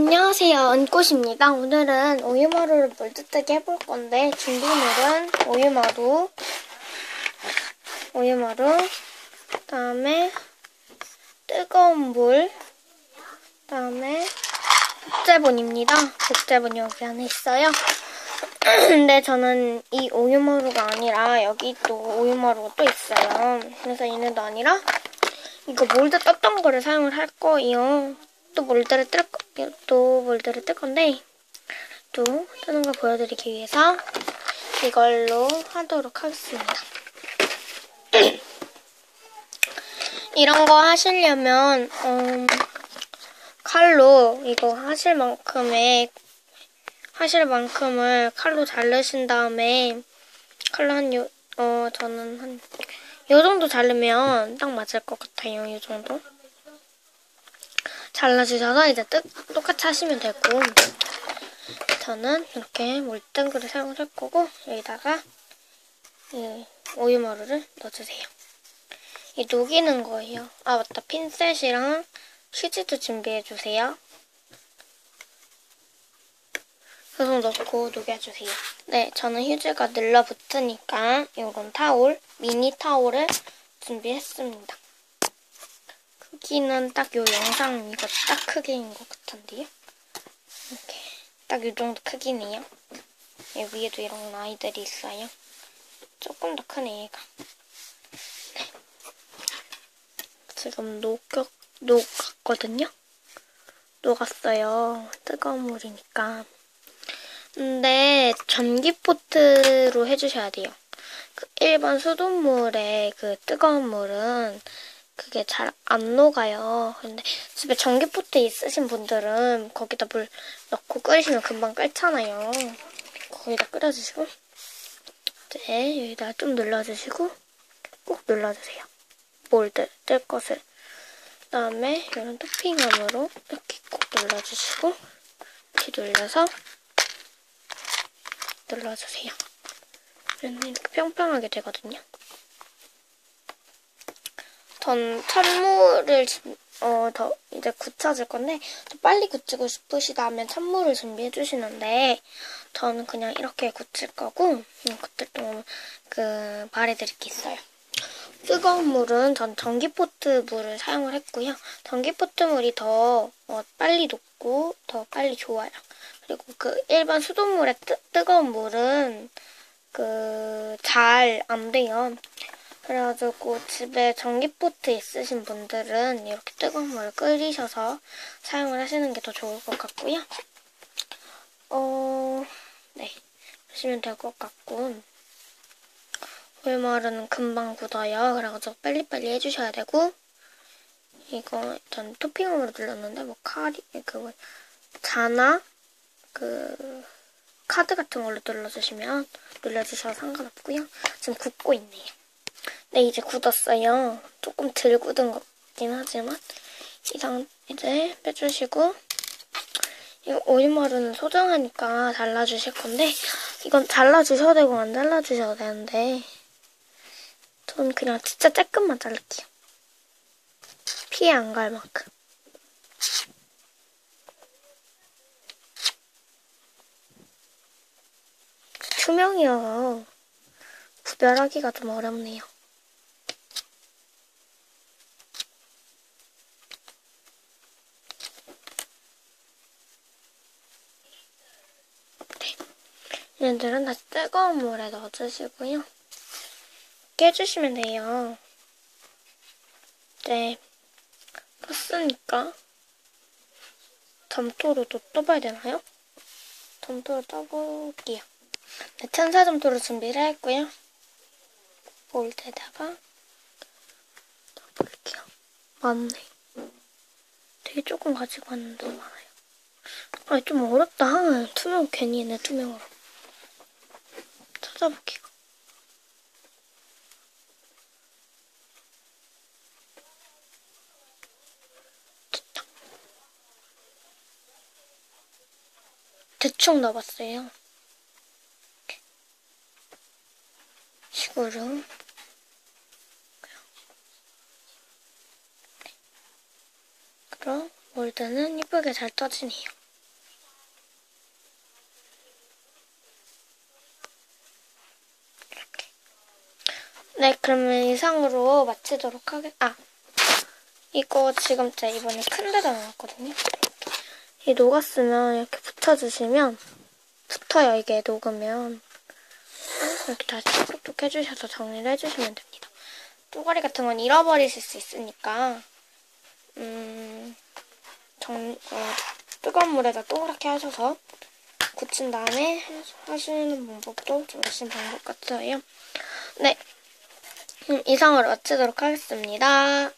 안녕하세요. 은꽃입니다. 오늘은 우유마루를 물뜨뜨기 해볼 건데 준비물은 우유마루, 우유마루, 그다음에 뜨거운 물, 그다음에 복제본입니다. 복제본이 여기 안에 있어요. 근데 저는 이 우유마루가 아니라 여기 또 우유마루가 또 있어요. 그래서 얘네도 아니라 이거 몰드 떴던 거를 사용을 할 거예요. 또 몰드를 뜰, 거- 또 몰드를 뜰 건데 또 뜨는 걸 보여드리기 위해서 이걸로 하도록 하겠습니다. 이런 거 하시려면 음, 칼로 이거 하실 만큼의 하실 만큼을 칼로 자르신 다음에 칼로 한 요, 어, 저는 한, 요 정도 자르면 딱 맞을 것 같아요. 요 정도. 잘라주셔서 이제 뜻, 똑같이 하시면 되고, 저는 이렇게 물등글을 사용을 할 거고, 여기다가 이 우유머루를 넣어주세요. 이 녹이는 거예요. 아, 맞다. 핀셋이랑 휴지도 준비해주세요. 계속 넣고 녹여주세요. 네, 저는 휴지가 늘러붙으니까 이런 타올, 미니 타올을 준비했습니다. 크기는 딱 요 영상 이거 딱 크기인 것 같은데요. 이렇게 딱이 정도 크기네요. 여기 위에도 이런 아이들이 있어요. 조금 더 얘가. 네. 지금 녹였, 녹았거든요. 녹았어요. 뜨거운 물이니까. 근데 전기포트로 해주셔야 돼요. 그 일반 수돗물에 그 뜨거운 물은 그게 잘 안 녹아요. 근데 집에 전기포트 있으신 분들은 거기다 물 넣고 끓이시면 금방 끓잖아요. 거기다 끓여주시고 네, 여기다 좀 눌러주시고 꾹 눌러주세요. 몰드 뜰 것을. 그다음에 이런 토핑함으로 이렇게 꾹 눌러주시고 이렇게 눌러서 눌러주세요. 이렇게 평평하게 되거든요. 전 찬물을 준- 어, 더 이제 굳혀줄 건데 좀 빨리 굳히고 싶으시다면 찬물을 준비해 주시는데 저는 그냥 이렇게 굳힐 거고 음, 그때 또 그 말해드릴 게 있어요. 뜨거운 물은 전 전기포트 물을 사용을 했고요. 전기포트 물이 더 어, 빨리 녹고 더 빨리 좋아요. 그리고 그 일반 수돗물의 뜨, 뜨거운 물은 그 잘 안 돼요. 그래가지고 집에 전기포트 있으신 분들은 이렇게 뜨거운 물을 끓이셔서 사용을 하시는 게 더 좋을 것 같고요. 어, 네. 하시면 될 것 같고. 물마루는 금방 굳어요. 그래가지고 빨리빨리 해주셔야 되고. 이거 전 토핑으로 눌렀는데 뭐 칼이 그거 자나 그 카드 같은 걸로 눌러주시면 눌러주셔도 상관없고요. 지금 굳고 있네요. 네, 이제 굳었어요. 조금 덜 굳은 것 같긴 하지만 이상 이제 빼주시고 이거 오이마루는 소중하니까 잘라주실 건데 이건 잘라주셔도 되고 안 잘라주셔도 되는데 전 그냥 진짜 조금만 자를게요. 피해 안갈 만큼. 투명이어서 구별하기가 좀 어렵네요. 얘들은 다시 뜨거운 물에 넣어주시고요. 깨주시면 돼요. 네. 떴으니까 점토로 또 떠봐야 되나요? 점토로 떠볼게요. 네, 천사 점토로 준비를 했고요. 볼트에다가 넣어볼게요. 많네. 되게 조금 가지고 왔는데 많아요. 아, 좀 어렵다. 투명 괜히 했네, 투명으로. 찾아볼게요. 됐다. 대충 넣어봤어요. 식으로. 그럼 몰드는 이쁘게 잘 떠지네요. 네, 그러면 이상으로 마치도록 하겠, 아. 이거 지금 제가 이번에 큰 데다 넣었거든요. 이 녹았으면 이렇게 붙여주시면, 붙어요, 이게 녹으면. 이렇게 다시 톡톡 해주셔서 정리를 해주시면 됩니다. 쪼가리 같은 건 잃어버리실 수 있으니까, 음, 정, 어, 뜨거운 물에다 동그랗게 하셔서 굳힌 다음에 하시는 방법도 좋으신 방법 같아요. 네. 음, 이상으로 마치도록 하겠습니다.